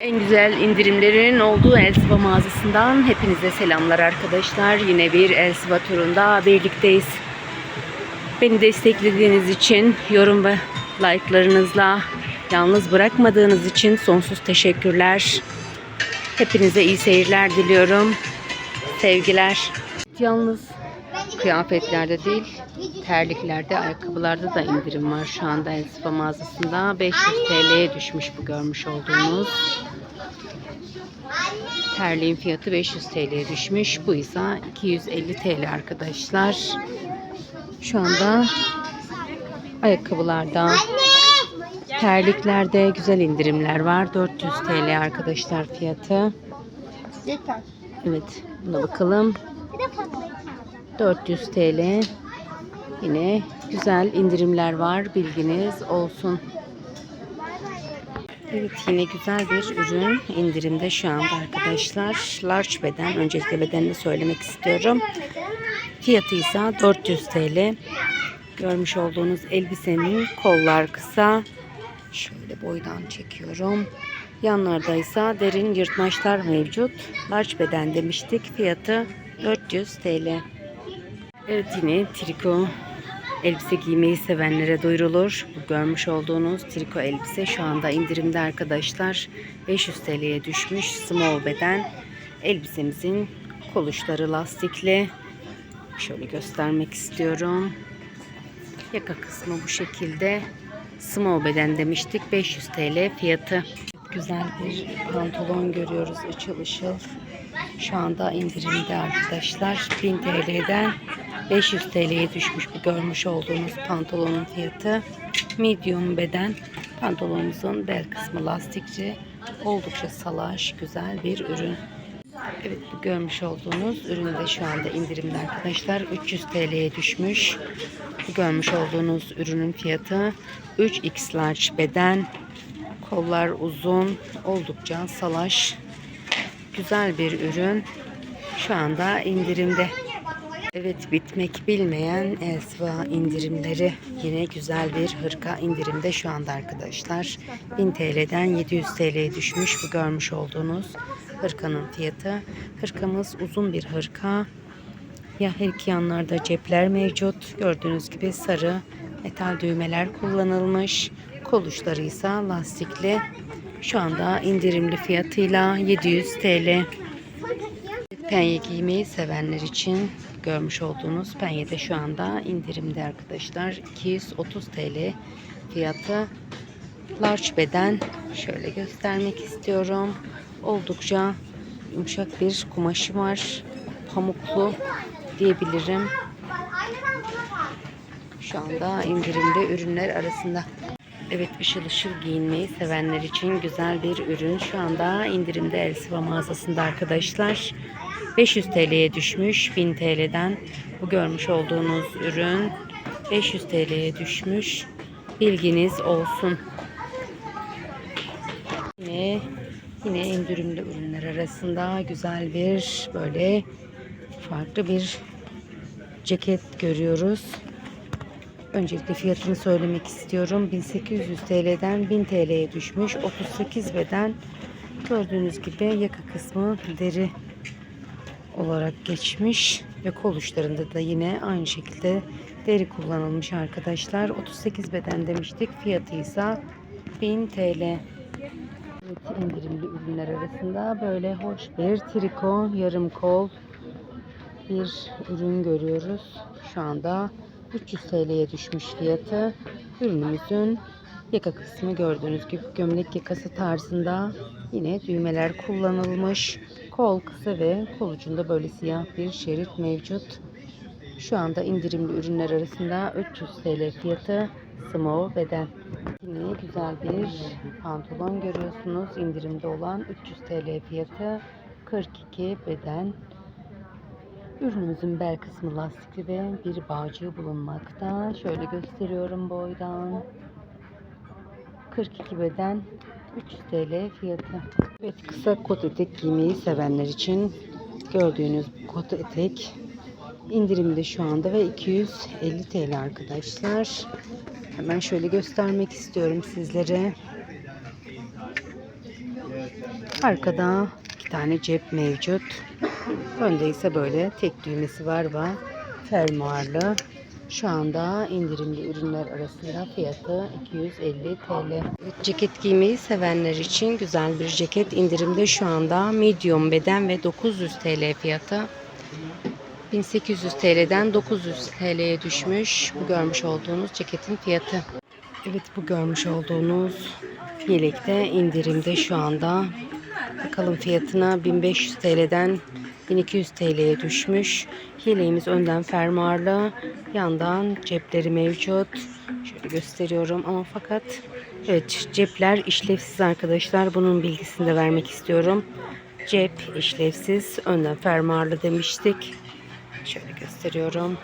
En güzel indirimlerin olduğu Elsiva mağazasından hepinize selamlar arkadaşlar. Yine bir Elsiva turunda birlikteyiz. Beni desteklediğiniz için yorum ve like'larınızla yalnız bırakmadığınız için sonsuz teşekkürler. Hepinize iyi seyirler diliyorum. Sevgiler. Yalnız kıyafetlerde değil, terliklerde, ayakkabılarda da indirim var. Şu anda Elsiva mağazasında 500 TL'ye düşmüş bu görmüş olduğunuz. Terliğin fiyatı 500 TL'ye düşmüş. Bu ise 250 TL arkadaşlar. Şu anda ayakkabılarda, terliklerde güzel indirimler var. 400 TL arkadaşlar fiyatı. Evet, buna bakalım. Bir de patlayıcı. 400 TL. Yine güzel indirimler var. Bilginiz olsun. Evet yine güzel bir ürün indirimde şu anda arkadaşlar. Large beden. Öncelikle bedenini söylemek istiyorum. Fiyatı ise 400 TL. Görmüş olduğunuz elbisenin kollar kısa. Şöyle boydan çekiyorum. Yanlarda ise derin yırtmaçlar mevcut. Large beden demiştik. Fiyatı 400 TL. Evet yine triko elbise giymeyi sevenlere duyurulur. Bu görmüş olduğunuz triko elbise şu anda indirimde arkadaşlar. 500 TL'ye düşmüş small beden. Elbisemizin koluşları lastikli. Şöyle göstermek istiyorum. Yaka kısmı bu şekilde. Small beden demiştik. 500 TL fiyatı. Güzel bir pantolon görüyoruz ışıl ışıl. Şu anda indirimde arkadaşlar. 1000 TL'den 500 TL'ye düşmüş bu görmüş olduğunuz pantolonun fiyatı. Medium beden. Pantolonumuzun bel kısmı lastikçi. Oldukça salaş, güzel bir ürün. Evet bu görmüş olduğunuz ürün de şu anda indirimde arkadaşlar. 300 TL'ye düşmüş. Bu görmüş olduğunuz ürünün fiyatı 3x large beden. Kollar uzun, oldukça salaş. Güzel bir ürün. Şu anda indirimde. Evet bitmek bilmeyen Elsva indirimleri yine güzel bir hırka indirimde şu anda arkadaşlar. 1000 TL'den 700 TL'ye düşmüş bu görmüş olduğunuz hırkanın fiyatı. Hırkamız uzun bir hırka. Ya her iki yanlarda cepler mevcut. Gördüğünüz gibi sarı metal düğmeler kullanılmış. Kol uçları ise lastikli. Şu anda indirimli fiyatıyla 700 TL. Penye giymeyi sevenler için görmüş olduğunuz penye şu anda indirimde arkadaşlar. 230 TL fiyatı. Large beden şöyle göstermek istiyorum. Oldukça yumuşak bir kumaşı var. Pamuklu diyebilirim. Şu anda indirimde ürünler arasında. Evet ışıl ışıl giyinmeyi sevenler için güzel bir ürün. Şu anda indirimde Elsiva mağazasında arkadaşlar. 500 TL'ye düşmüş 1000 TL'den. Bu görmüş olduğunuz ürün 500 TL'ye düşmüş. Bilginiz olsun. Yine yine indirimli ürünler arasında güzel bir böyle farklı bir ceket görüyoruz. Öncelikle fiyatını söylemek istiyorum. 1800 TL'den 1000 TL'ye düşmüş. 38 beden. Gördüğünüz gibi yaka kısmı deri olarak geçmiş ve kol uçlarında da yine aynı şekilde deri kullanılmış arkadaşlar. 38 beden demiştik. Fiyatı ise 1000 TL. Evet, indirimli ürünler arasında böyle hoş bir triko, yarım kol bir ürün görüyoruz. Şu anda 300 TL'ye düşmüş fiyatı. Ürünümüzün yaka kısmı gördüğünüz gibi gömlek yakası tarzında yine düğmeler kullanılmış. Kol kısa ve kol ucunda böyle siyah bir şerit mevcut. Şu anda indirimli ürünler arasında 300 TL fiyatı small beden. Yine güzel bir pantolon görüyorsunuz. indirimde olan 300 TL fiyatı 42 beden. Ürünümüzün bel kısmı lastikli ve bir bağcığı bulunmakta. Şöyle gösteriyorum boydan. 42 beden 300 TL fiyatı. Evet kısa kot etek giymeyi sevenler için gördüğünüz kot etek indirimde şu anda ve 250 TL arkadaşlar. Hemen şöyle göstermek istiyorum sizlere. Arkada iki tane cep mevcut. Önde ise böyle tek düğmesi var ve fermuarlı. Şu anda indirimli ürünler arasında fiyatı 250 TL. Ceket giymeyi sevenler için güzel bir ceket indirimde şu anda medium beden ve 900 TL fiyatı. 1800 TL'den 900 TL'ye düşmüş bu görmüş olduğunuz ceketin fiyatı. Evet bu görmüş olduğunuz yelekte indirimde şu anda. Bakalım fiyatına 1500 TL'den 1200 TL'ye düşmüş. Yeleğimiz önden fermuarlı, yandan cepleri mevcut. Şöyle gösteriyorum ama fakat evet cepler işlevsiz arkadaşlar. Bunun bilgisini de vermek istiyorum. Cep işlevsiz, önden fermuarlı demiştik. Şöyle gösteriyorum.